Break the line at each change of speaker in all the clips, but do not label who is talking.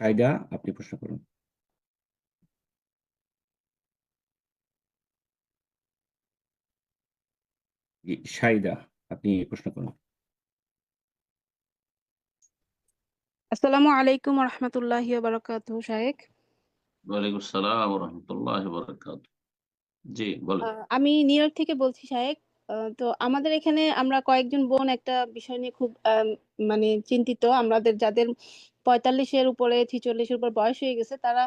সাইদা আপনি প্রশ্ন করুন। সাইদা আপনি প্রশ্ন করুন।
আসসালামু আলাইকুম রহমতুল্লাহি বারাকাতুহু শাহেক
ওয়ালাইকুম সালাম রহমতুল্লাহ বরকাত জি বলেন।
আমি নিউ ইয়র্ক থেকে বলছি শাহেক তো আমাদের এখানে আমরা কয়েকজন বোন একটা বিষয় নিয়ে খুব মানে চিন্তিত। আমাদের যাদের পঁয়তাল্লিশের উপরে, ছিচল্লিশের উপর বয়স হয়ে গেছে, তারা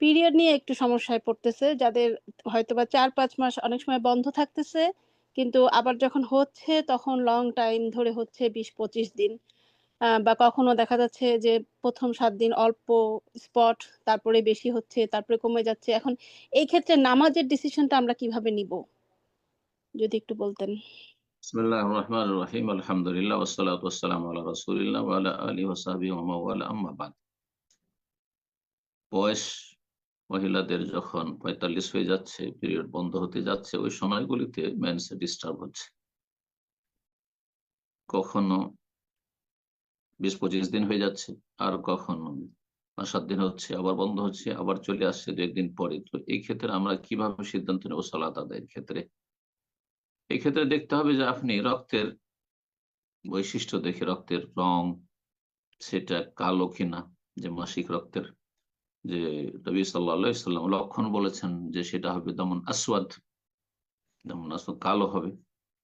পিরিয়ড নিয়ে একটু সমস্যায় পড়তেছে। যাদের হয়তোবা চার পাঁচ মাস অনেক সময় বন্ধ থাকতেছে, কিন্তু আবার যখন হচ্ছে তখন লং টাইম ধরে হচ্ছে বিশ পঁচিশ দিন। বা কখনো দেখা যাচ্ছে যে প্রথম সাত দিন অল্প স্পট তারপরে বেশি হচ্ছে, তারপরে কমে যাচ্ছে। এখন এই ক্ষেত্রে নামাজের ডিসিশনটা আমরা কীভাবে নিব? যদি একটু বলতেন।
বিসমিল্লাহ রহমান রহিম। আলহামদুলিল্লাহ ওসালাত ওসালাম আল্লাহ রসুলিল্লাহ ওয়ালা আলী ওসাহাবি ওয়ালা। আম্মা বাদ। বয়স মহিলাদের যখন পঁয়তাল্লিশ হয়ে যাচ্ছে, পিরিয়ড বন্ধ হতে যাচ্ছে, ওই সময়গুলিতে মেন্স ডিস্টার্ব হচ্ছে। কখনো বিশ পঁচিশ দিন হয়ে যাচ্ছে, আর কখনো সাত দিন হচ্ছে, আবার বন্ধ হচ্ছে, আবার চলে আসছে দু একদিন পরে। তো এই ক্ষেত্রে আমরা কীভাবে সিদ্ধান্ত নেব সালাত আদায়ের ক্ষেত্রে? এই ক্ষেত্রে দেখতে হবে যে আপনি রক্তের বৈশিষ্ট্য দেখে রক্তের রং সেটা কালো কিনা, যে মাসিক রক্তের। যে নবী সাল্লাম লক্ষণ বলেছেন যে সেটা হবে যেমন আসওয়াদ যেমন আসওয়াদ কালো হবে,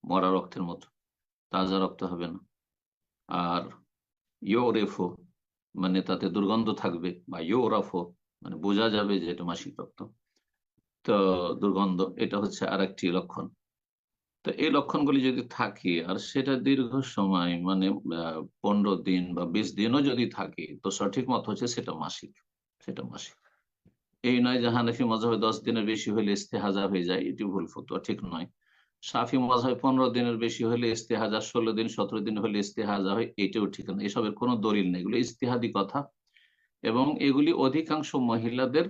মরা রক্তের মতো, তাজা রক্ত হবে না। আর ইয়োরেফো মানে তাতে দুর্গন্ধ থাকবে, বা ইয়োরাফো মানে বোঝা যাবে যে এটা মাসিক রক্ত। তো দুর্গন্ধ, এটা হচ্ছে আর একটি লক্ষণ। তো এই লক্ষণগুলি যদি থাকে, আর সেটা দীর্ঘ সময় মানে পনেরো দিন বা বিশ দিনও যদি থাকে, তো সঠিক মত হচ্ছে সেটা মাসিক সেটা মাসিক। এই নয় যে হানাফি মজাবে দশ দিনের বেশি হলে ইস্তেহাজা হয়ে যায়, এটি ভুল ফতুয়া, ঠিক নয়। সাফি মজাবে পনেরো দিনের বেশি হলে ইস্তেহাজা, ষোলো দিন, সতেরো দিন হলে ইস্তেহাজা হয়, এটাও ঠিক নয়। এসবের কোনো দলিল নেই, এগুলো ইস্তেহাদি কথা। এবং এগুলি অধিকাংশ মহিলাদের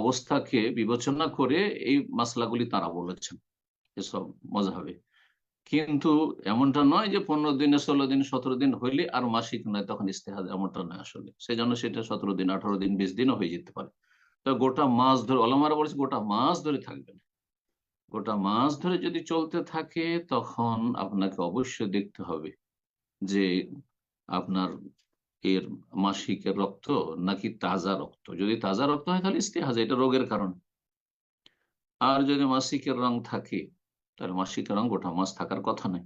অবস্থাকে বিবেচনা করে এই মাসলাগুলি তারা বলেছেন। এসব মজা হবে। কিন্তু এমনটা নয় যে পনেরো দিনে, ষোলো দিন, সতেরো দিন হইলে আর মাসিক নয়, তখন ইস্তেহাদ এমনটা নয় আসলে। সেই জন্য সেটা সতেরো দিন, আঠারো দিন, বিশ দিনও হয়ে যেতে পারে। তো গোটা মাস ধরে অলমারা বলেছে গোটা মাস ধরে থাকবেন গোটা মাস ধরে যদি চলতে থাকে, তখন আপনাকে অবশ্যই দেখতে হবে যে আপনার এর মাসিকের রক্ত নাকি তাজা রক্ত। যদি তাজা রক্ত হয়, তাহলে ইস্তেহাজ এটা রোগের কারণ। আর যদি মাসিকের রং থাকে তাহলে মাসিকের রং গোটা মাস থাকার কথা নেই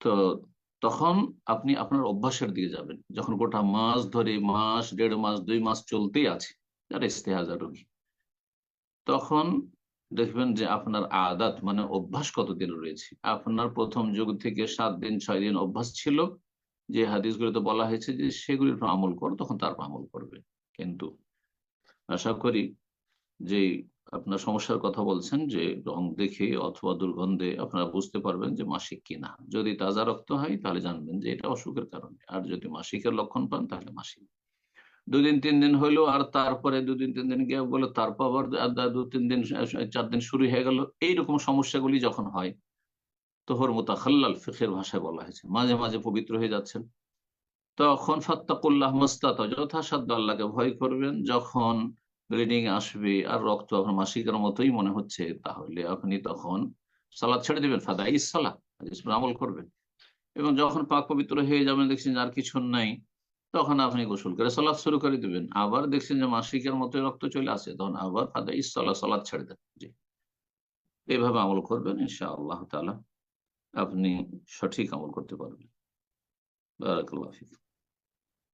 তো তখন আপনি আপনার অভ্যাসের দিকে যাবেন। যখন গোটা মাস ধরে মাস, দেড় মাস, দুই মাস চলতেই আছে, যারা ইস্তেহাজা রোগী। তখন দেখবেন যে আপনার আদাত মানে অভ্যাস কতদিন রয়েছে? আপনার প্রথম যুগ থেকে সাত দিন, ছয় দিন অভ্যাস ছিল। যে হাদিসগুলোতে বলা হয়েছে যে সেগুলির আমল করো, তখন তার আমল করবে। কিন্তু আশা করি যে আপনার সমস্যার কথা বলছেন যে, রং দেখে অথবা দুর্গন্ধে আপনারা বুঝতে পারবেন যে মাসিক কিনা। যদি তাজা রক্ত হয়, তাহলে জানবেন যে এটা অসুখের কারণে। আর যদি মাসিকের লক্ষণ পান, তাহলে মাসিক। দুদিন, তিন দিন হইল আর তারপরে দুদিন, তিন দিন গিয়ে বলে তারপর আবার দু তিন দিন চার দিন শুরু হয়ে গেল। এইরকম সমস্যাগুলি যখন হয় তোহর মোতাখাল্লাল ফিখের ভাষায় বলা হয়েছে। মাঝে মাঝে পবিত্র হয়ে যাচ্ছেন। তখন ফাত্তাকুল্লাহ মোস্তাত যথাসাধ্য আল্লাহকে ভয় করবেন। যখন ব্লিডিং আসবে আর রক্ত আপনার মাসিকের মতোই মনে হচ্ছে, তাহলে আপনি তখন সালাদ ছেড়ে দেবেন ফাদা ইসালা আমল করবেন। এবং যখন পাক পবিত্র হয়ে যাবেন, দেখছেন আর কিছু নাই, তখন আপনি গোসল করে সালাদ শুরু করে দিবেন। আবার দেখছেন যে মাসিকের মতোই রক্ত চলে আসে, তখন আবার ফাদা ইসালা সালাদ ছেড়ে দেন। জি। এভাবে আমল করবেন ইনশা আল্লাহ তালা আপনি সঠিক আমল করতে পারবেন। বারাকাল্লাহ